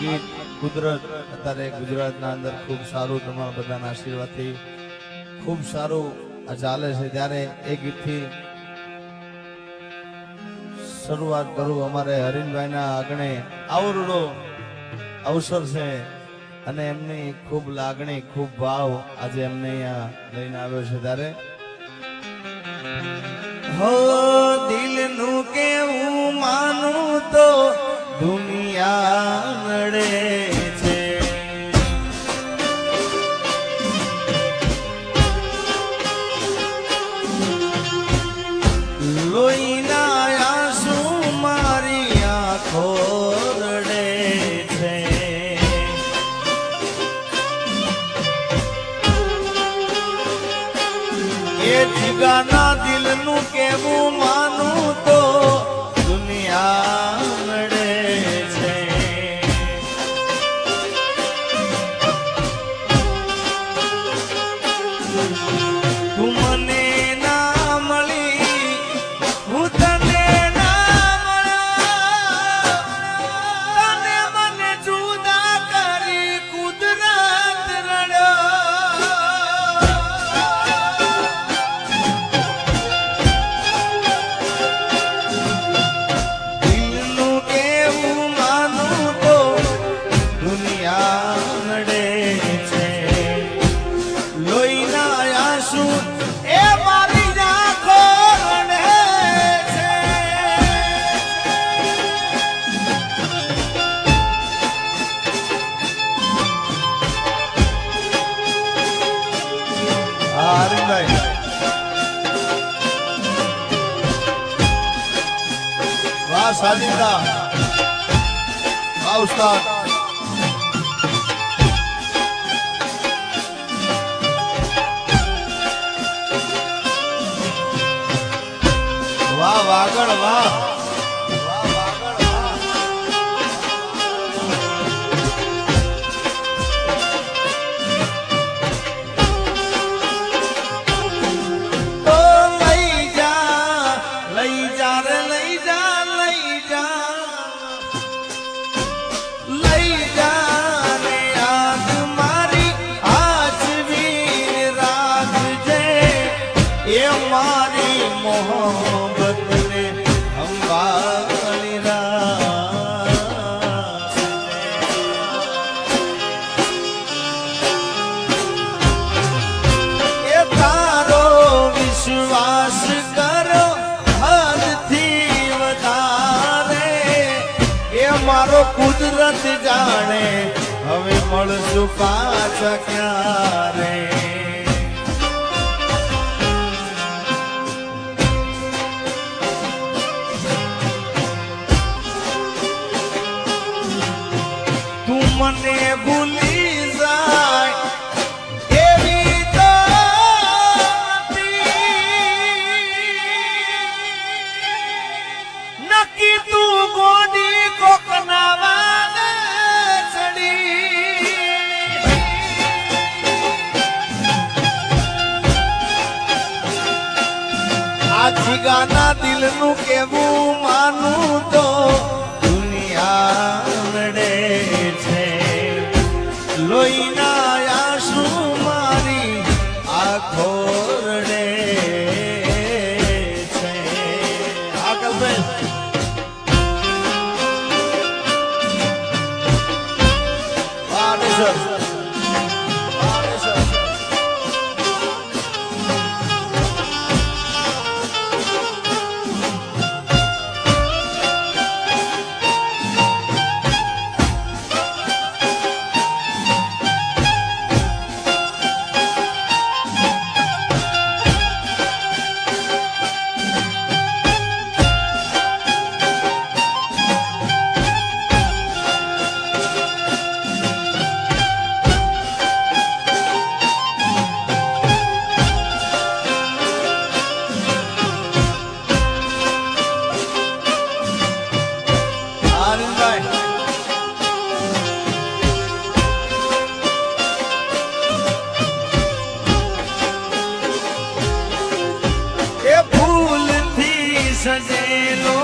આ ગીત કુદરત. અત્યારે ગુજરાતના અંદર ખૂબ સારું તમારા બધાના આશીર્વાદથી ખૂબ સારું ચાલે છે. ત્યારે એ ગીતથી શરૂઆત કરું અમારે હરીનભાઈના આગણે. આવરડો અવસર છે અને એમની ખૂબ લાગણી, ખૂબ ભાવ આજે એમને અહીંયા લઈને આવ્યો છે ત્યારે. હો દિલનું કેવું માનું તો દુનિયા નડે છે. લોહીના આંસુ મારી આંખો રડે છે. એ જીગાના દિલનું કેવું માનું સાજિદા ઉસ્તાદ. વાહ વાહ વાહ. મળશું પાછા ક્યારે વાહ સજેલો મારો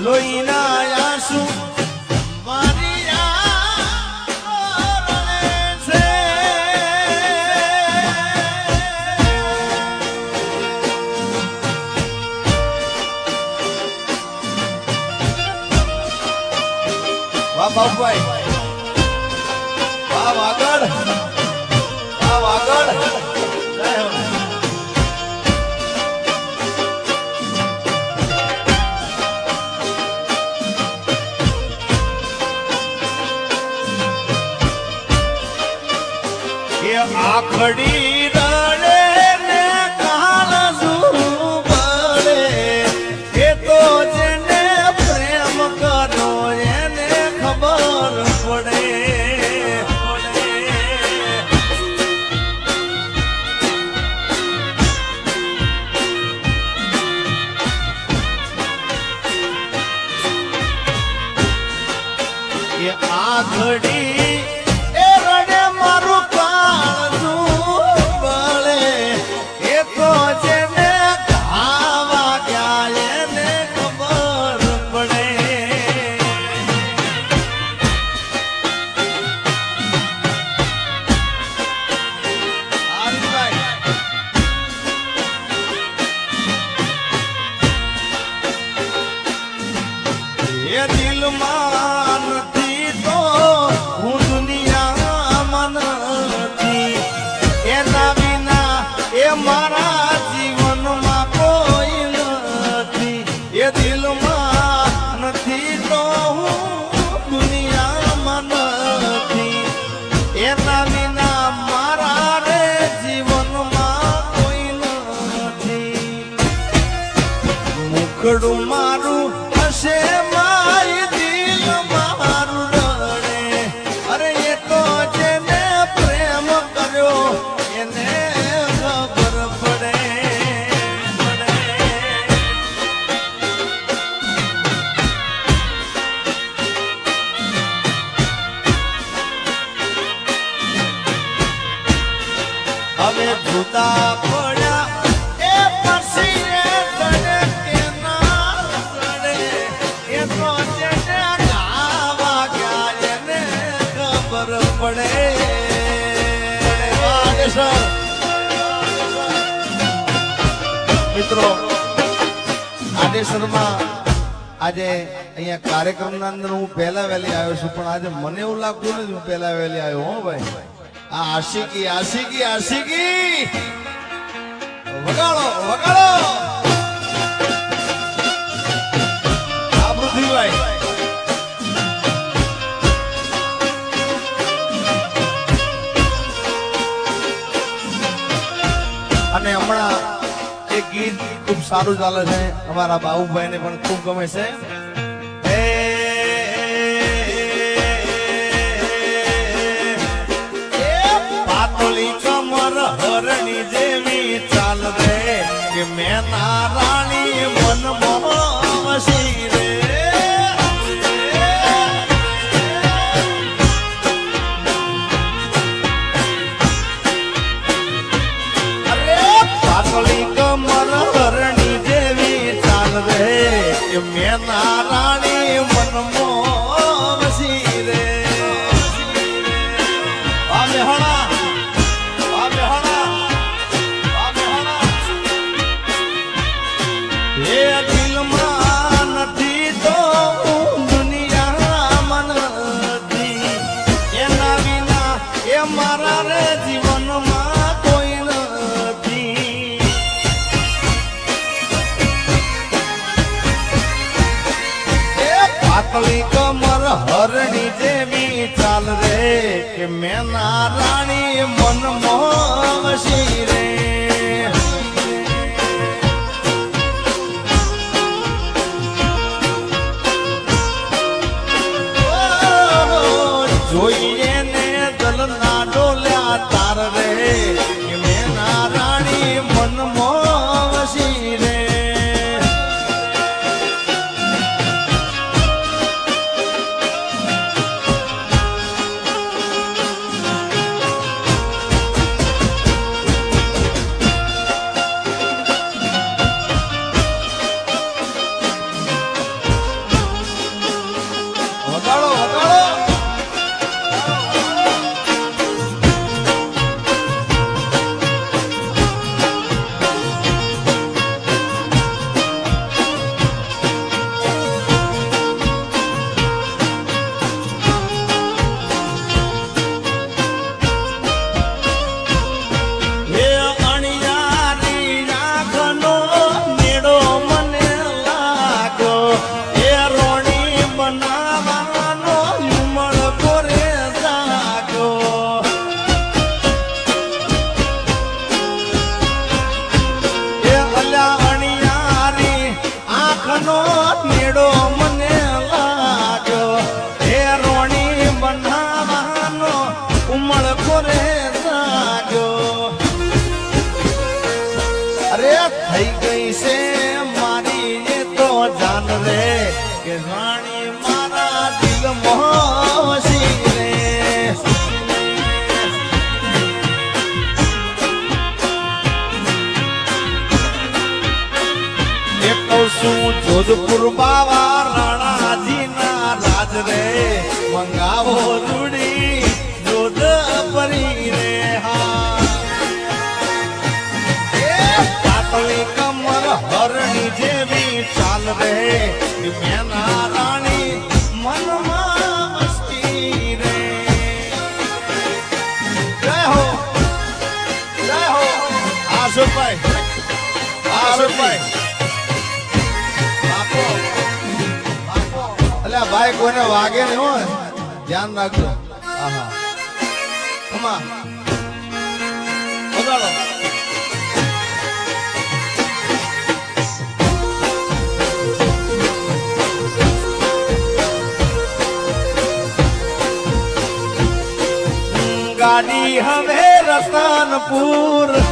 લોહીના આંસુ એ હવે પડ્યા. એ પછી એ તને કે ના સડે. મિત્રો આદેશ્વરમાં આજે અહીંયા કાર્યક્રમના અંદર હું પહેલા વહેલી આવ્યો છું, પણ આજે મને એવું લાગતું નથી હું પહેલા વહેલી આવ્યો, હો ભાઈ. આશિકી આશિકી આશિકી! વગાડો વગાડો! આ પૃથ્વીભાઈ અને હમણાં એક ગીત ખૂબ સારું ચાલે છે. અમારા બાબુભાઈ ને પણ ખૂબ ગમે છે. અમર હરણી જેવી ચાલ રે કે મેં નારાણી મન મોહમશી રે મેં ના હરણી જેવી ચાલ રે કે મેના રાણી મનમાં છું જોધપુર બાવા રાણાજી ના રાજ રે. મંગાવો રૂડી જોધ પરી રે હા. પાતળી કમર હરણી જેવી ચાલ રે. મેના રાણી મનમાં મસ્તી રે. જય હો જય હો. આશુભાઈ. ભાઈ કોઈને વાગે નહીં હોય. ધ્યાન રાખજો. આહા. ગાડી હવે રતનપુર.